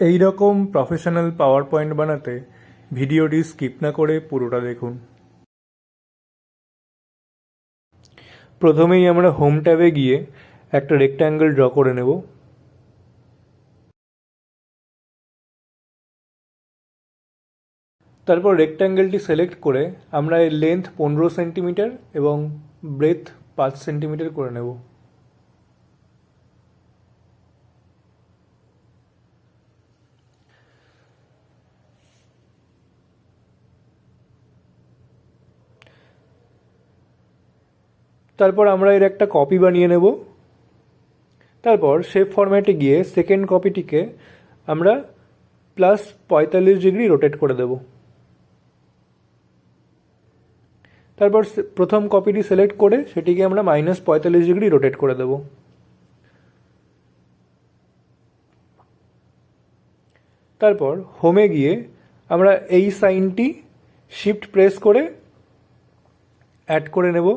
এই রকম professional power point বানাতে ভিডিওটি স্কিপ না করে পুরোটা দেখুন। প্রথমেই আমরা হোম ট্যাবে গিয়ে একটা রেক্ট্যাঙ্গেল ড্র করে নেব। তারপর রেক্ট্যাঙ্গেলটি সিলেক্ট করে আমরা এর লেন্থ পনেরো সেন্টিমিটার এবং ব্রেথ পাঁচ সেন্টিমিটার করে নেব। তারপর আমরা এর একটা কপি বানিয়ে নেব। তারপর শেপ ফরম্যাটে গিয়ে সেকেন্ড কপিটিকে আমরা প্লাস পঁয়তাল্লিশ ডিগ্রি রোটেট করে দেব। তারপর প্রথম কপিটি সিলেক্ট করে সেটিকে আমরা মাইনাস পঁয়তাল্লিশ ডিগ্রি রোটেট করে দেব। তারপর হোমে গিয়ে আমরা এই সাইনটি শিফট প্রেস করে অ্যাড করে নেব।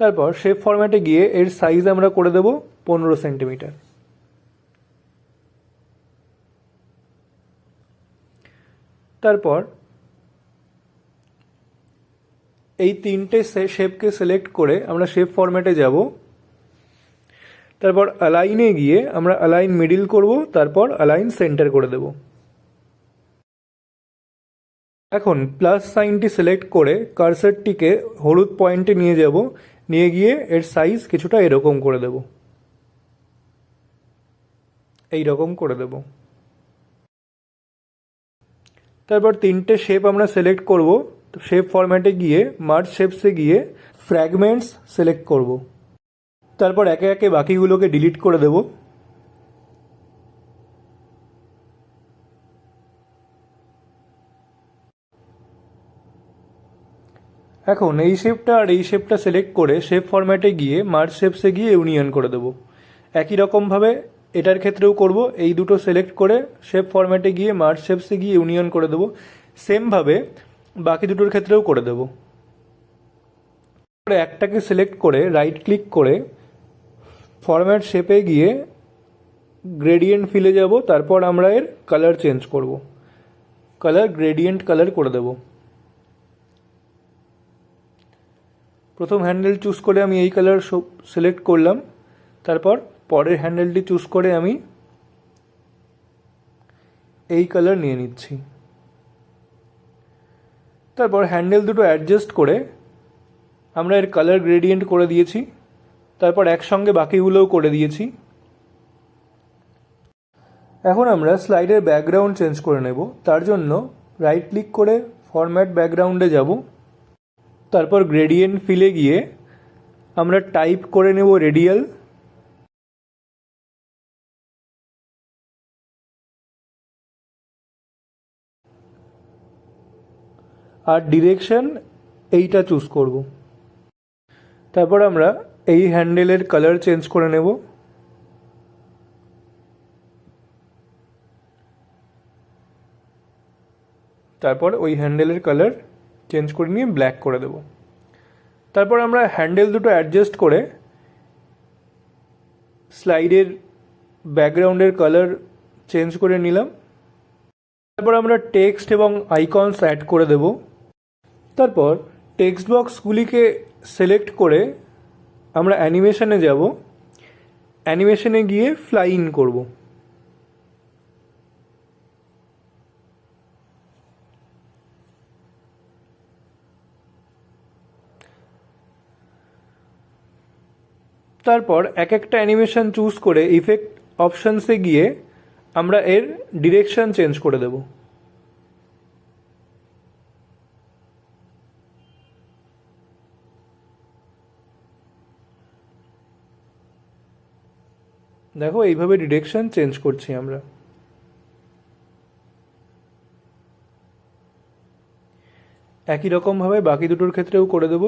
তারপর শেপ ফরম্যাটে গিয়ে এর সাইজ আমরা করে দেব পনেরো সেন্টিমিটার তারপর এই তিনটে শেপকে সিলেক্ট করে আমরা শেপ ফরম্যাটে যাব। তারপর অ্যালাইনে গিয়ে আমরা অ্যালাইন মিডিল করব, তারপর অ্যালাইন সেন্টার করে দেব। এখন প্লাস সাইনটি সিলেক্ট করে কার্সারটিকে হলুদ পয়েন্টে নিয়ে যাব। নিয়ে গিয়ে এর সাইজ কিছুটা এরকম করে দেব। এই রকম করে দেব। তারপর তিনটে শেপ আমরা সিলেক্ট করব। শেপ ফরম্যাটে গিয়ে মার্চ শেপসে গিয়ে ফ্র্যাগমেন্টস সিলেক্ট করব। তারপর একে একে বাকিগুলোকে ডিলিট করে দেব। এখন এই শেপটা আর এই শেপটা সিলেক্ট করে শেপ ফরম্যাটে গিয়ে মার্চ শেপসে গিয়ে ইউনিয়ন করে দেব। একই রকমভাবে এটার ক্ষেত্রেও করব, এই দুটো সিলেক্ট করে শেপ ফরম্যাটে গিয়ে মার্চ শেপসে গিয়ে ইউনিয়ন করে দেব। সেমভাবে বাকি দুটোর ক্ষেত্রেও করে দেব। একটাকে সিলেক্ট করে রাইট ক্লিক করে ফরম্যাট শেপে গিয়ে গ্রেডিয়েন্ট ফিলে যাব, তারপর আমরা এর কালার চেঞ্জ করব। কালার গ্রেডিয়েন্ট কালার করে দেব। প্রথম হ্যান্ডেল চুজ করে আমি এই কালার সিলেক্ট করলাম। তারপর পরের হ্যান্ডেলটি চুজ করে আমি এই কালার নিয়ে নিচ্ছি। তারপর হ্যান্ডেল দুটো অ্যাডজাস্ট করে আমরা এর কালার গ্রেডিয়েন্ট করে দিয়েছি। তারপর একসঙ্গে বাকিগুলোও করে দিয়েছি। এখন আমরা স্লাইডের ব্যাকগ্রাউন্ড চেঞ্জ করে নেব। তার জন্য রাইট ক্লিক করে ফরম্যাট ব্যাকগ্রাউন্ডে যাব। তারপর গ্রেডিয়েন্ট ফিলে গিয়ে আমরা টাইপ করে নেব রেডিয়াল আর ডিরেকশন এইটা চুজ করব। তারপর আমরা এই হ্যান্ডেলের কালার চেঞ্জ করে নেব। তারপর ওই হ্যান্ডেলের কালার চেঞ্জ করে নিয়ে ব্ল্যাক করে দেব। তারপর আমরা হ্যান্ডেল দুটো অ্যাডজাস্ট করে স্লাইডের ব্যাকগ্রাউন্ডের কালার চেঞ্জ করে নিলাম। তারপর আমরা টেক্সট এবং আইকনস অ্যাড করে দেব। তারপর টেক্সট বক্সগুলিকে সিলেক্ট করে আমরা অ্যানিমেশনে যাব। অ্যানিমেশনে গিয়ে ফ্লাই ইন করব। তারপর এক একটা অ্যানিমেশন চুজ করে ইফেক্ট অপশানসে গিয়ে আমরা এর ডিরেকশন চেঞ্জ করে দেব। দেখো এইভাবে ডিরেকশন চেঞ্জ করছি আমরা। একই রকমভাবে বাকি দুটোর ক্ষেত্রেও করে দেব।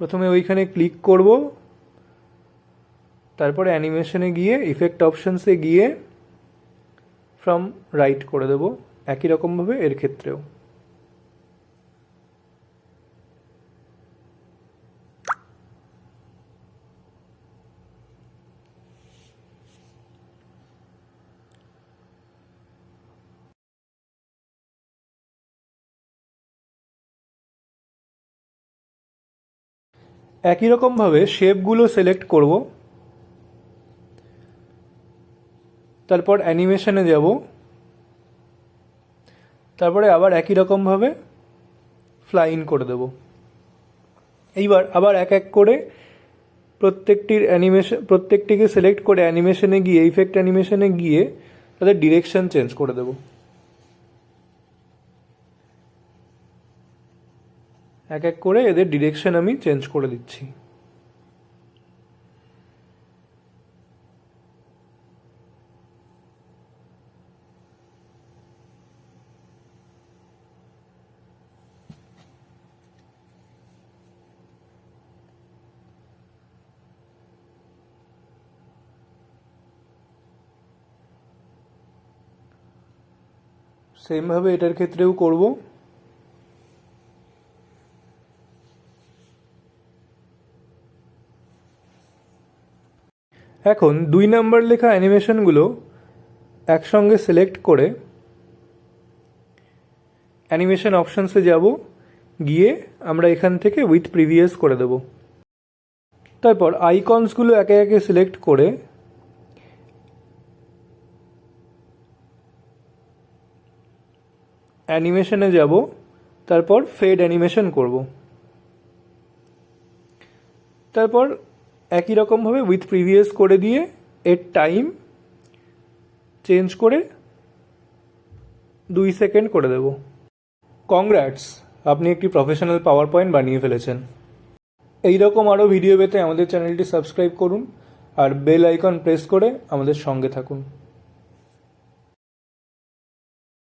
প্রথমে ওইখানে ক্লিক করব। তারপর অ্যানিমেশনে গিয়ে ইফেক্ট অপশানসে গিয়ে ফ্রম রাইট করে দেবো, একই রকমভাবে এর ক্ষেত্রেও। একই রকমভাবে শেপগুলো সিলেক্ট করব। তারপর অ্যানিমেশনে যাব। তারপরে আবার একই রকমভাবে ফ্লাইন করে দেব। এইবার আবার এক এক করে প্রত্যেকটির অ্যানিমেশন প্রত্যেকটিকে সিলেক্ট করে অ্যানিমেশনে গিয়ে ইফেক্ট অ্যানিমেশনে গিয়ে তাদের ডিরেকশন চেঞ্জ করে দেব। এক এক করে এদের ডিরেকশন আমি চেঞ্জ করে দিচ্ছি। সেমভাবে এটার ক্ষেত্রেও করব। এখন দুই নাম্বার লেখা অ্যানিমেশনগুলো একসঙ্গে সিলেক্ট করে অ্যানিমেশন অপশানসে যাব, গিয়ে আমরা এখান থেকে উইথ প্রিভিয়াস করে দেব। তারপর আইকনসগুলো একে একে সিলেক্ট করে অ্যানিমেশনে যাব, তারপর ফেড অ্যানিমেশন করব। তারপর একই রকমভাবে উইথ প্রিভিয়াস করে দিয়ে এর টাইম চেঞ্জ করে দুই সেকেন্ড করে দেব। কংগ্রাটস আপনি একটি প্রফেশনাল পাওয়ার পয়েন্ট বানিয়ে ফেলেছেন। এই রকম আরও ভিডিও পেতে আমাদের চ্যানেলটি সাবস্ক্রাইব করুন আর বেল আইকন প্রেস করে আমাদের সঙ্গে থাকুন।